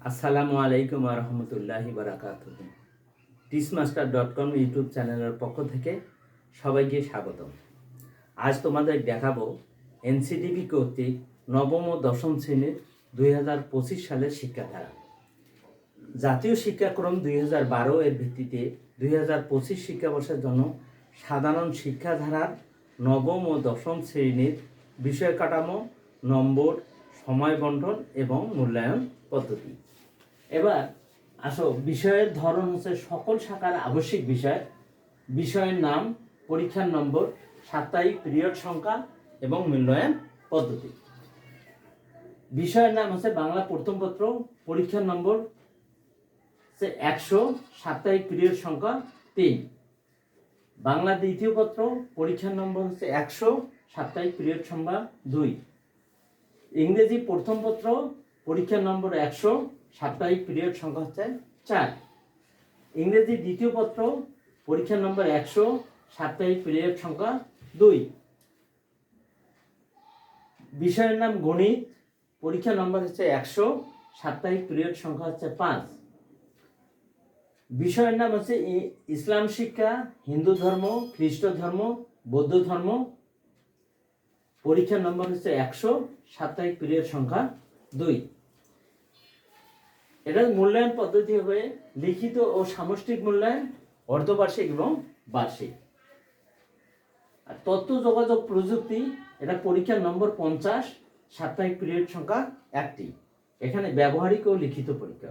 আসসালামু আলাইকুম রহমতুল্লাহি বারাকাত টিসমাস্টার ডট কম ইউটিউব চ্যানেলের পক্ষ থেকে সবাইকে স্বাগত আজ তোমাদের দেখাবো এনসিডিবি কর্তৃক নবম ও দশম শ্রেণির দুই হাজার পঁচিশ সালের শিক্ষাধারা। জাতীয় শিক্ষাক্রম দুই হাজার বারো এর ভিত্তিতে দুই হাজার পঁচিশ শিক্ষাবর্ষের জন্য সাধারণ শিক্ষাধারার নবম ও দশম শ্রেণির বিষয় কাঠামো, নম্বর, সময় বন্টন এবং মূল্যায়ন পদ্ধতি। এবার আসো, বিষয়ের ধরন হচ্ছে সকল শাখার আবশ্যিক বিষয়। বিষয়ের নাম, পরীক্ষার নম্বর, সাপ্তাহিক পিরিয়ড সংখ্যা এবং মূল্যায়ন পদ্ধতি। বিষয়ের নাম হচ্ছে বাংলা প্রথম পত্র, পরীক্ষার নম্বর একশো, সাপ্তাহিক পিরিয়ড সংখ্যা তিন। বাংলা দ্বিতীয় পত্র, পরীক্ষার নম্বর হচ্ছে একশো, সাপ্তাহিক পিরিয়ড সংখ্যা দুই। ইংরেজি প্রথম পত্র, পরীক্ষার নম্বর একশো সাপ্তাহিক পিরিয়ড সংখ্যা হচ্ছে চার। ইংরেজি দ্বিতীয় পত্র পরীক্ষার নম্বর একশো, সাপ্তাহিক পিরিয়ড সংখ্যা দুই। বিষয়ের নাম গণিত, পরীক্ষা নম্বর হচ্ছে একশো, সাপ্তাহিক পিরিয়ড সংখ্যা হচ্ছে পাঁচ। বিষয়ের নাম হচ্ছে ইসলাম শিক্ষা, হিন্দু ধর্ম, খ্রিস্ট ধর্ম, বৌদ্ধ ধর্ম। পরীক্ষার নম্বর হচ্ছে একশো, সাপ্তাহিক পিরিয়ড সংখ্যা দুই। এটার মূল্যায়ন পদ্ধতি হবে লিখিত ও সামষ্টিক মূল্যায়ন, অর্ধবার্ষিক এবং বার্ষিক। আর তথ্য, যোগাযোগ, প্রযুক্তি, এটা পরীক্ষার নম্বর পঞ্চাশ, সাপ্তাহিক পিরিয়ড সংখ্যা একটি। এখানে ব্যবহারিক ও লিখিত পরীক্ষা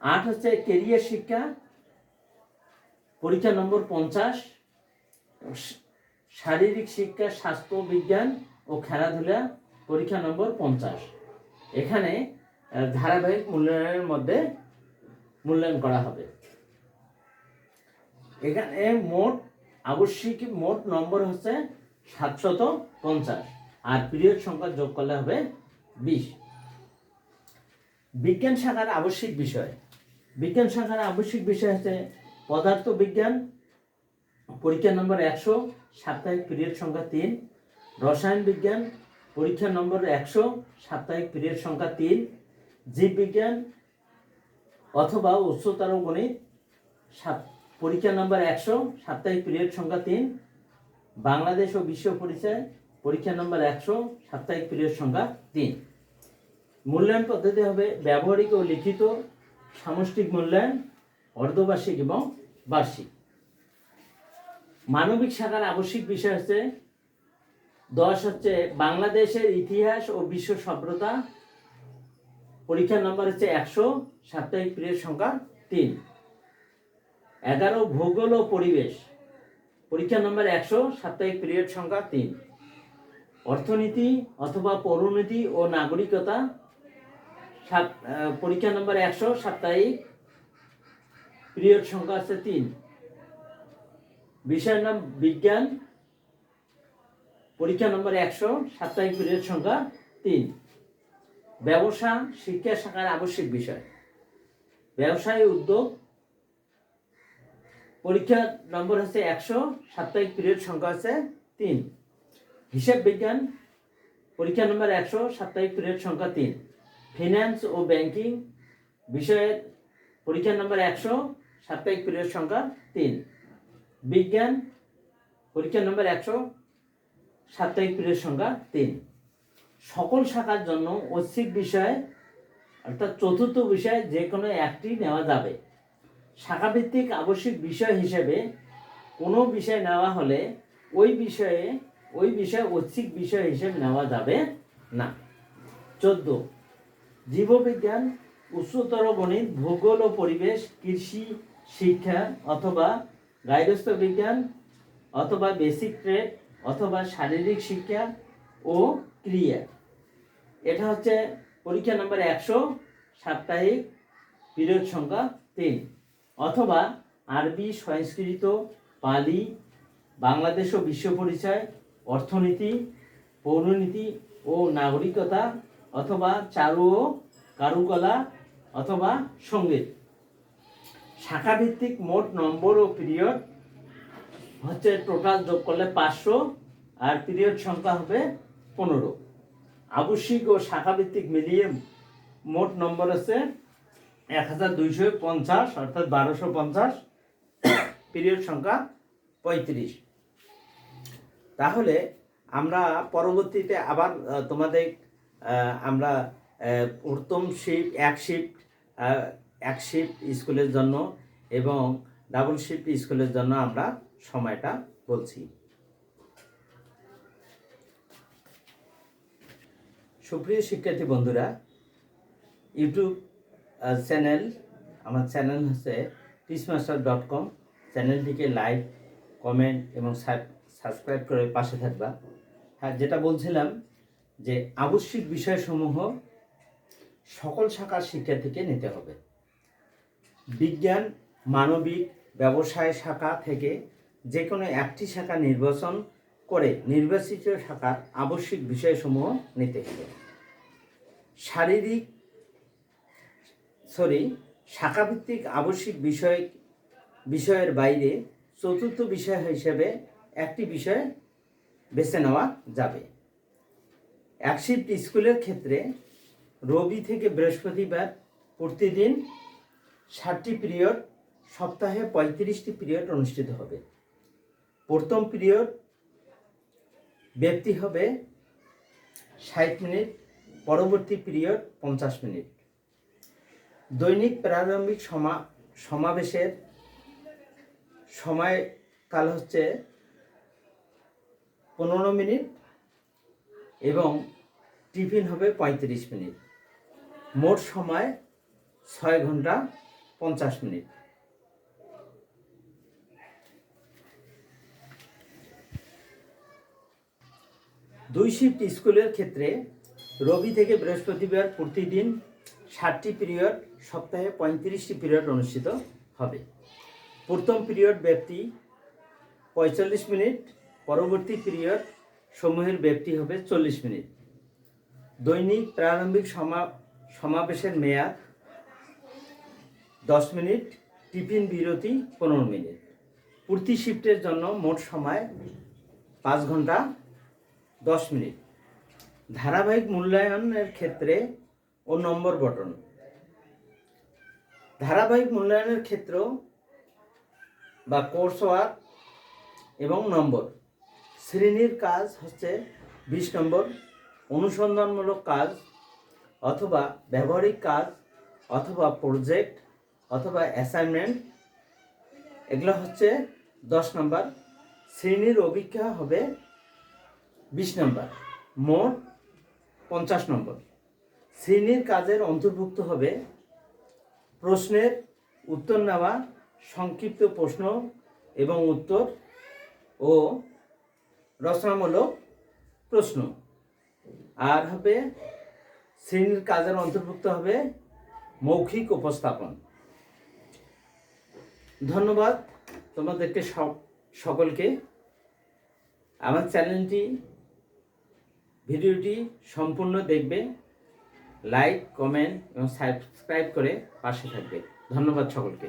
আট হচ্ছে কেরিয়ার শিক্ষা পরীক্ষা নম্বর পঞ্চাশ শারীরিক শিক্ষা, স্বাস্থ্য, বিজ্ঞান ও খেলাধুলা পরীক্ষা নম্বর পঞ্চাশ। এখানে ধারাবাহিক মূল্যায়নের মধ্যে মূল্যায়ন করা হবে। এখানে মোট আবশ্যিক মোট নম্বর হচ্ছে সাতশত পঞ্চাশ, আর পিরিয়ড সংখ্যা যোগ করলে হবে বিশ। বিজ্ঞান শাখার আবশ্যিক বিষয়। বিজ্ঞান শাখার আবশ্যিক বিষয় হচ্ছে পদার্থ বিজ্ঞান পরীক্ষা নম্বর একশো, সাপ্তাহিক পিরিয়ড সংখ্যা তিন, রসায়ন বিজ্ঞান, পরীক্ষা নম্বর একশো, সাপ্তাহিক পিরিয়ড সংখ্যা তিন জীববিজ্ঞান অথবা উচ্চতর গণিত সাপ- পরীক্ষা নম্বর একশো, সাপ্তাহিক পিরিয়ড সংখ্যা তিন, বাংলাদেশ ও বিশ্ব পরিচয়, পরীক্ষা নম্বর একশো, সাপ্তাহিক পিরিয়ড সংখ্যা তিন। মূল্যায়ন পদ্ধতি হবে ব্যবহারিক ও লিখিত, সামষ্টিক মূল্যায়ন, অর্ধবার্ষিক এবং বার্ষিক। মানবিক শাখার আবশ্যিক বিষয় হচ্ছে, দশ হচ্ছে বাংলাদেশের ইতিহাস ও বিশ্ব সভ্যতা পরীক্ষার নম্বর হচ্ছে একশো সাপ্তাহিক পিরিয়ড সংখ্যা তিন। এগারো, ভূগোল ও পরিবেশ। পরীক্ষা নম্বর একশো সাপ্তাহিক পিরিয়ড সংখ্যা তিন। অর্থনীতি অথবা পৌরনীতি ও নাগরিকতা। পরীক্ষা নম্বর একশো সাপ্তাহিক পিরিয়ড সংখ্যা আছে তিন। বিষয়ের নাম বিজ্ঞান। পরীক্ষা নম্বর একশো সাপ্তাহিক পিরিয়ড সংখ্যা তিন। ব্যবসা, শিক্ষা শাখার আবশ্যিক বিষয়। ব্যবসায়ী উদ্যোগ, পরীক্ষা নম্বর হচ্ছে একশো সাপ্তাহিক পিরিয়ড সংখ্যা হচ্ছে তিন। হিসাব বিজ্ঞান, পরীক্ষা নম্বর একশো সাপ্তাহিক পিরিয়ড সংখ্যা তিন। ফিন্যান্স ও ব্যাংকিং বিষয়ের পরীক্ষা নম্বর একশো সাপ্তাহিক পিরিয়ড সংখ্যা তিন। বিজ্ঞান, পরীক্ষা নম্বর একশো সাপ্তাহিক পিরিয়ড সংখ্যা তিন। সকল শাখার জন্য ঐচ্ছিক বিষয়, অর্থাৎ চতুর্থ বিষয় যে কোনো একটি নেওয়া যাবে। শাখাভিত্তিক আবশ্যিক বিষয় হিসেবে কোনো বিষয় নেওয়া হলে ওই বিষয়ে, ওই বিষয় ঐচ্ছিক বিষয় হিসেবে নেওয়া যাবে না। চোদ্দ, জীববিজ্ঞান, উচ্চতর গণিত, ভূগোল ও পরিবেশ, কৃষি, শিক্ষা অথবা গাইরস্থ বিজ্ঞান, অথবা বেসিক ট্রেড, অথবা শারীরিক শিক্ষা ও ক্রিয়া। এটা হচ্ছে পরীক্ষা নম্বর একশো সাপ্তাহিক পিরিয়ড সংখ্যা তিন। অথবা আরবি সংস্কৃত, পালি, বাংলাদেশ ও বিশ্ব পরিচয়, অর্থনীতি, পৌরনীতি ও নাগরিকতা, অথবা চারু ও কারুকলা, অথবা সংগীত। শাখাভিত্তিক মোট নম্বর ও পিরিয়ড হচ্ছে টোটাল যোগ করলে পাঁচশো, আর পিরিয়ড সংখ্যা হবে পনেরো। আবশ্যিক ও শাখাভিত্তিক মিলিয়ে মোট নম্বর আছে এক হাজার দুইশো পঞ্চাশ, অর্থাৎ বারোশো পঞ্চাশ। পিরিয়ড সংখ্যা পঁয়ত্রিশ। তাহলে আমরা পরবর্তীতে আবার তোমাদের আমরা প্রথম শিফট এক শিফট এক শিফট স্কুলের জন্য এবং ডাবল শিফট স্কুলের জন্য আমরা সময়টা বলছি। সুপ্রিয় শিক্ষার্থী বন্ধুরা, ইউটিউব চ্যানেল, আমার চ্যানেল হচ্ছে টিচমাস্টার ডট কম চ্যানেলটিকে লাইক কমেন্ট এবং সাবস্ক্রাইব করে পাশে থাকবা। হ্যাঁ যেটা বলছিলাম যে আবশ্যিক বিষয়সমূহ সকল শাখার শিক্ষার্থীকে নিতে হবে। বিজ্ঞান, মানবিক, ব্যবসায় শাখা থেকে যে কোনো একটি শাখা নির্বাচন করে নির্বাচিত শাখার আবশ্যিক বিষয়সমূহ নিতে হবে শারীরিক সরি শাখাভিত্তিক আবশ্যিক বিষয়, বিষয়ের বাইরে চতুর্থ বিষয় হিসেবে একটি বিষয় বেছে নেওয়া যাবে। এক শিফট স্কুলের ক্ষেত্রে রবি থেকে বৃহস্পতিবার প্রতিদিন ষাটটি পিরিয়ড, সপ্তাহে পঁয়ত্রিশটি পিরিয়ড অনুষ্ঠিত হবে। প্রথম পিরিয়ড ব্যক্তি হবে ষাট মিনিট, পরবর্তী পিরিয়ড পঞ্চাশ মিনিট। দৈনিক প্রারম্ভিক সমা, সমাবেশের সময়কাল হচ্ছে পনেরো মিনিট এবং টিফিন হবে পঁয়ত্রিশ মিনিট। মোট সময় ছয় ঘণ্টা পঞ্চাশ মিনিট। দুই শিফট স্কুলের ক্ষেত্রে রবি থেকে বৃহস্পতিবার প্রতিদিন ষাটটি পিরিয়ড সপ্তাহে পঁয়ত্রিশটি পিরিয়ড অনুষ্ঠিত হবে। প্রথম পিরিয়ড ব্যক্তি পঁয়তাল্লিশ মিনিট, পরবর্তী পিরিয়ড সমূহের ব্যক্তি হবে চল্লিশ মিনিট। দৈনিক প্রারম্ভিক সমা, সমাবেশের মেয়াদ দশ মিনিট, টিফিন বিরতি পনেরো মিনিট। প্রতি শিফটের জন্য মোট সময় পাঁচ ঘণ্টা দশ মিনিট। ধারাবাহিক মূল্যায়নের ক্ষেত্রে ও নম্বর বটন ধারাবাহিক মূল্যায়নের ক্ষেত্র বা কোর্স ওয়ার্ক এবং নম্বর। শ্রেণির কাজ হচ্ছে বিশ নম্বর, অনুসন্ধানমূলক কাজ অথবা ব্যবহারিক কাজ অথবা প্রজেক্ট অথবা অ্যাসাইনমেন্ট। এগুলো হচ্ছে দশ নম্বর। শ্রেণির অভিজ্ঞা হবে বিশ নম্বর। মোট পঞ্চাশ নম্বর। শ্রেণির কাজের অন্তর্ভুক্ত হবে প্রশ্নের উত্তর নেওয়া, সংক্ষিপ্ত প্রশ্ন এবং উত্তর ও রচনামূলক প্রশ্ন। আর হবে শ্রেণির কাজের অন্তর্ভুক্ত হবে মৌখিক উপস্থাপন। ধন্যবাদ তোমাদেরকে সকলকে। আমার চ্যানেলটি ভিডিওটি সম্পূর্ণ দেখবে লাইক কমেন্ট এবং সাবস্ক্রাইব করে পাশে থাকবে ধন্যবাদ সকলকে।